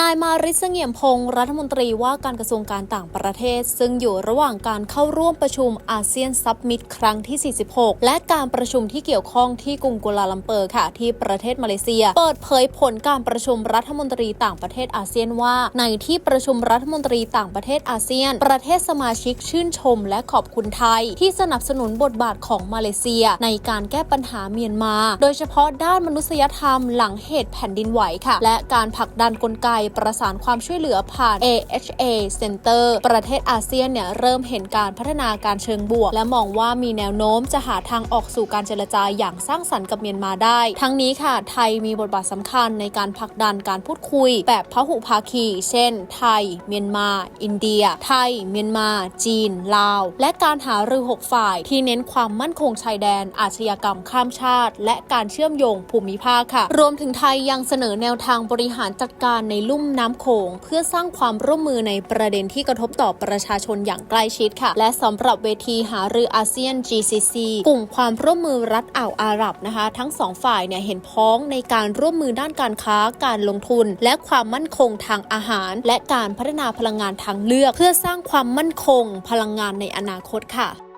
นายมาริสเงียมพงศ์รัฐมนตรีว่าการกระทรวงการต่างประเทศ ซึ่งอยู่ระหว่างการเข้าร่วมประชุมอาเซียนซับมิตครั้งที่ 46 และการประชุมที่เกี่ยวข้องที่กรุงกัวลาลัมเปอร์ค่ะ ที่ประเทศมาเลเซีย เปิดเผยผลการประชุมรัฐมนตรีต่างประเทศอาเซียนว่า ในที่ประชุมรัฐมนตรีต่างประเทศอาเซียน ประเทศสมาชิกชื่นชม และขอบคุณไทย ที่สนับสนุนบทบาทของมาเลเซีย ในการแก้ปัญหาเมียนมา โดยเฉพาะด้านมนุษยธรรมหลังเหตุแผ่นดินไหวค่ะ และการผลักดันกลไกประสานความช่วยเหลือผ่าน AHA Center ประเทศอาเซียนเนี่ยเริ่มเห็นการพัฒนาการเชิงบวก และมองว่ามีแนวโน้มจะหาทางออกสู่การเจรจาอย่างสร้างสรรค์กับเมียนมาได้ ทั้งนี้ค่ะ ไทยมีบทบาทสำคัญในการผลักดันการพูดคุย แบบพหุภาคี เช่น ไทย เมียนมา อินเดีย ไทย เมียนมา จีน ลาว และการหารือหกฝ่าย ที่เน้นความมั่นคงชายแดน อาชญากรรมข้ามชาติ และการเชื่อมโยงภูมิภาคค่ะ รวมถึงไทยยังเสนอแนวทางบริหารจัดการในลุ่มน้ำโขงเพื่อสร้างความร่วมมือในประเด็นที่กระทบต่อประชาชนอย่างใกล้ชิดค่ะ และสำหรับเวทีหารืออาเซียน GCC กลุ่มความร่วมมือรัฐอ่าวอาหรับนะคะ ทั้งสองฝ่ายเนี่ยเห็นพ้องในการร่วมมือด้านการค้าการลงทุน และความมั่นคงทางอาหาร และการพัฒนาพลังงานทางเลือก เพื่อสร้างความมั่นคงพลังงานในอนาคตค่ะ